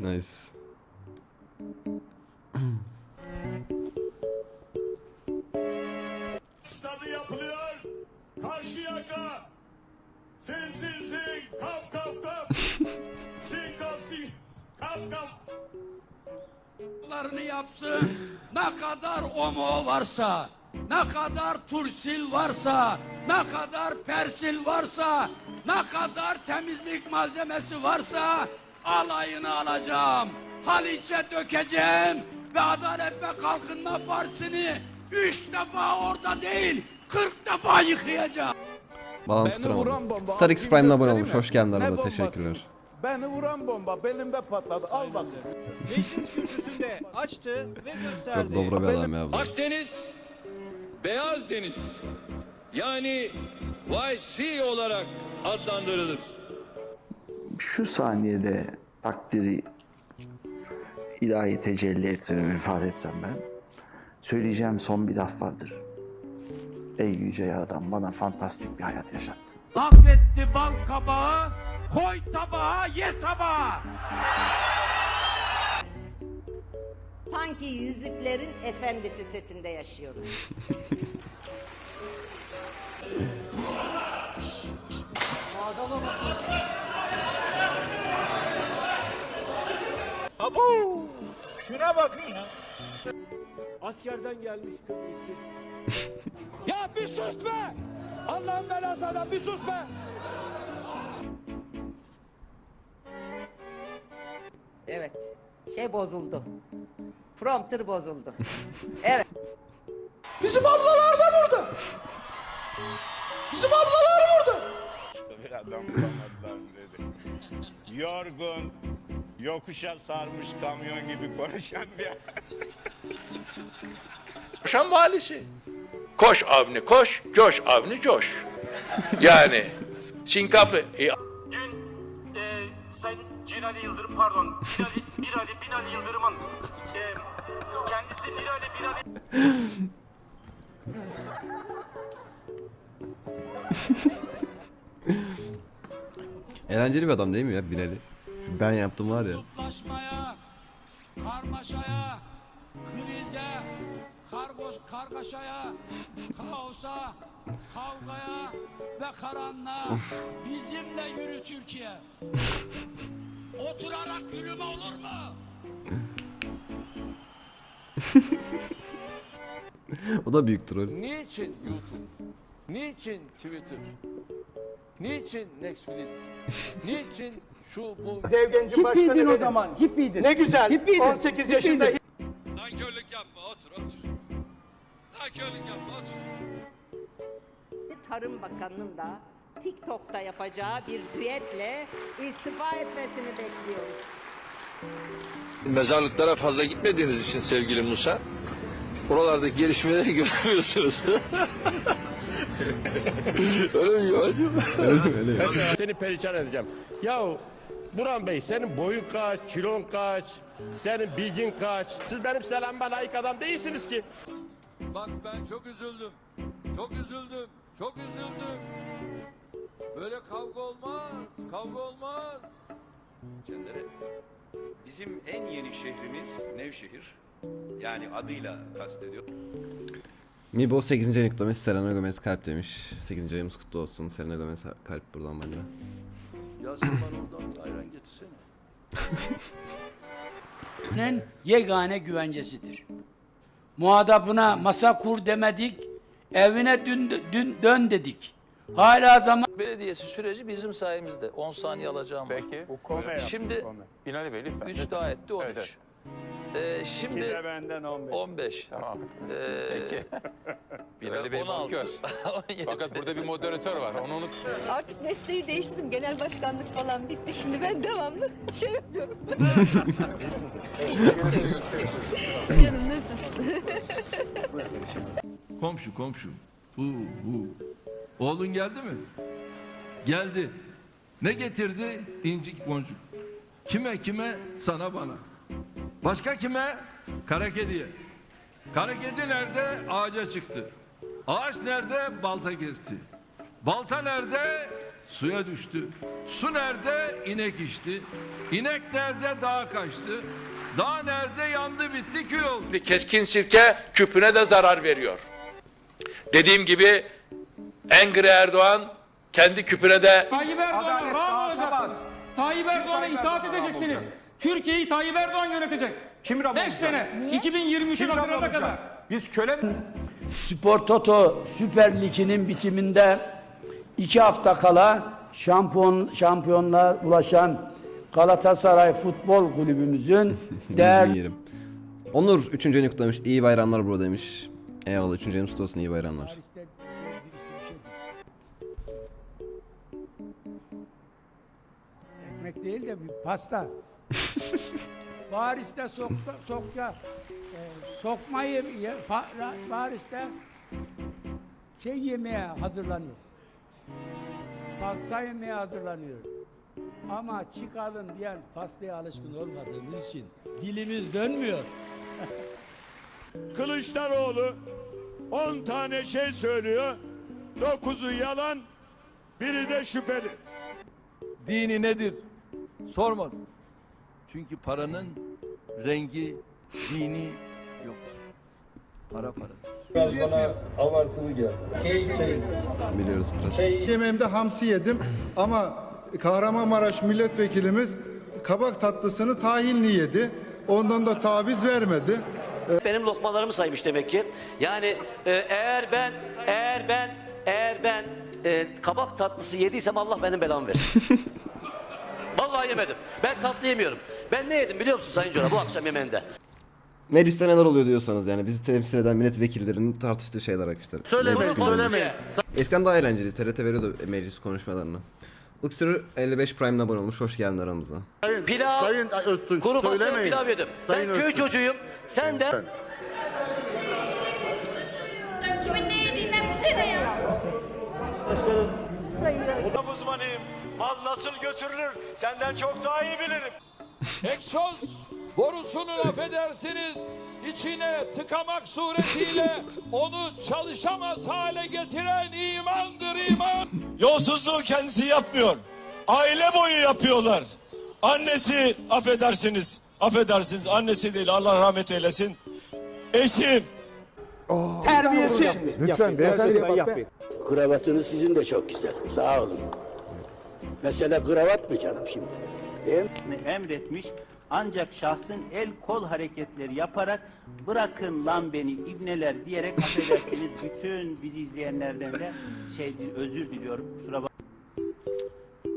Nice. Stadı yapılıyor. Karşıyaka. Sin sin sin. Kaf kaf kaf. sin kaf sin. Kaf kaf. larını yapsın. Ne kadar omo varsa, ne kadar tursil varsa, ne kadar persil varsa, ne kadar temizlik malzemesi varsa alayını alacağım. Haliç'e dökeceğim ve Adalet ve Kalkınma Partisi'ni üç defa orada değil, kırk defa yıkayacağım. Bağlantı kuramadım. bomba. Starix Bir Prime'la abone olmuş. Hoş geldin arada. Teşekkürler. Beni vuran bomba belimde patladı. Al bak. Meclis kürsüsünde açtı ve Çok gösterdi. dobra bir adam ya bu. Akdeniz, Beyaz Deniz yani YC olarak adlandırılır. Şu saniyede takdiri ilahi tecelli etse ve vefat etsem ben söyleyeceğim son bir laf vardır. Ey yüce yaradan bana fantastik bir hayat yaşattın. Affetti bal kabağı, koy tabağa, ye sabağı. Sanki Yüzüklerin Efendisi setinde yaşıyoruz. Abu! Şuna bakın ya. Askerden gelmiş kız ikiz. Ya bir sus be! Allah'ın belası adam bir sus be! Evet. Şey bozuldu. Prompter bozuldu. Evet. Bizim ablalar da burada. Bizim ablalar burada. bir adam bulamadılar dedi. Yorgun, yokuşa sarmış kamyon gibi konuşan bir Koşan valisi. Koş Avni koş, coş Avni coş. Yani sinkaflı. E, Dün e, Sayın Cinali Yıldırım pardon Binali, Binali, Binali Yıldırım'ın e, kendisi Binali Binali Eğlenceli bir adam değil mi ya Binali? Ben yaptım var ya. Kutuplaşmaya, karmaşaya, krize, kargoş, kargaşaya, kaosa, kavgaya ve karanlığa bizimle yürü Türkiye. Oturarak yürüme olur mu? O da büyük troll. Niçin YouTube? Niçin Twitter? Niçin Netflix? Niçin şu bu? Devgenci başkanı benim. o zaman hippiydin. Ne güzel 18 yaşında Nankörlük yapma otur otur. Nankörlük yapma otur. Tarım Bakanı'nın da TikTok'ta yapacağı bir düetle istifa etmesini bekliyoruz. Mezarlıklara fazla gitmediğiniz için sevgili Musa, oralardaki gelişmeleri göremiyorsunuz. Öyle mi Yuvacığım? Seni perişan edeceğim. Yahu Burhan Bey senin boyun kaç, kilon kaç, senin bilgin kaç? Siz benim selamıma layık adam değilsiniz ki. Bak ben çok üzüldüm. Çok üzüldüm. Çok üzüldüm. Böyle kavga olmaz. Kavga olmaz. Bizim en yeni şehrimiz Nevşehir. Yani adıyla kastediyor. Mibo 8. ayın kutlaması Selena Gomez kalp demiş. 8. ayımız kutlu olsun. Selena Gomez kalp buradan bence. Ya sen bana oradan ayran getirsene. yegane güvencesidir. Muhatabına masa kur demedik, evine dün, dün dön dedik. Hala zaman Belediyesi süreci bizim sayemizde. 10 saniye alacağım. Peki. Şimdi Binali Bey lütfen. 3 daha etti 13. Ee, şimdi benden 15. 15. Tamam. Ee, Peki. Binali Bey 16. Fakat burada bir moderatör var. Onu unut. Artık mesleği değiştirdim. Genel başkanlık falan bitti. Şimdi ben devamlı şey yapıyorum. Canım nasılsın? Komşu komşu. Hu hu. Oğlun geldi mi? Geldi. Ne getirdi? İncik boncuk. Kime kime? Sana bana. Başka kime? Kara kediye. Kara kedi nerede? Ağaca çıktı. Ağaç nerede? Balta kesti. Balta nerede? suya düştü. Su nerede? İnek içti. İnek nerede? Dağa kaçtı. Dağ nerede? Yandı bitti kül oldu. Keskin sirke küpüne de zarar veriyor. Dediğim gibi Engri Erdoğan kendi küpüne de Tayyip Erdoğan'a rağm olacaksınız. Tayyip Erdoğan'a itaat edeceksiniz. Türkiye'yi Tayyip Erdoğan yönetecek. Kim 5 sene. 2023'ün Haziran'a kadar. Biz köle mi? Spor Toto Süper Ligi'nin bitiminde iki hafta kala şampiyon şampiyonluğa ulaşan Galatasaray Futbol Kulübümüzün değerli Yerim. Onur 3. ayını kutlamış. İyi bayramlar bro demiş. Eyvallah 3. ayını kutlu olsun iyi bayramlar. ekmek değil de bir pasta. Paris'te sokta, sokça e, sokmayı ye, pa, Paris'te şey yemeye hazırlanıyor. Pasta yemeye hazırlanıyor. Ama çıkalım diyen pastaya alışkın olmadığımız için dilimiz dönmüyor. Kılıçdaroğlu 10 tane şey söylüyor. 9'u yalan, biri de şüpheli. Dini nedir? Sormadım. Çünkü paranın rengi, dini yoktur. Para para. Biliyoruz biraz. Yemeğimde hamsi yedim ama Kahramanmaraş milletvekilimiz kabak tatlısını tahinli yedi. Ondan da taviz vermedi. Benim lokmalarımı saymış demek ki. Yani e, eğer ben eğer ben eğer ben e, kabak tatlısı yediysem Allah benim belamı versin. Vallahi yemedim. Ben tatlı yemiyorum. Ben ne yedim biliyor musun Sayın Cora bu akşam yemeğinde? Mecliste neler oluyor diyorsanız yani bizi temsil eden milletvekillerinin tartıştığı şeyler arkadaşlar. Söylemeyin, Meclis söylemeyin. Eskiden daha eğlenceli. TRT veriyordu meclis konuşmalarını. Iksır 55 Prime'le abone olmuş. Hoş geldin aramıza. Pilav, Sayın Öztürk kuru fasulye söylemeyin. pilav yedim. Sayın ben köy Öztürk. çocuğuyum. Sen de Kimin ne yediğinden bize ne ya? Uzmanıyım. Mal nasıl götürülür senden çok daha iyi bilirim. Egzoz borusunun affedersiniz içine tıkamak suretiyle onu çalışamaz hale getiren imandır iman. Yolsuzluğu kendisi yapmıyor. Aile boyu yapıyorlar. Annesi affedersiniz. Affedersiniz annesi değil Allah rahmet eylesin. Eşim. Lütfen beyefendi. Kravatınız sizin de çok güzel. Sağ olun. Mesele kravat mı canım şimdi? Emretmiş ancak şahsın el kol hareketleri yaparak bırakın lan beni ibneler diyerek affedersiniz bütün bizi izleyenlerden de şey özür diliyorum kusura bak.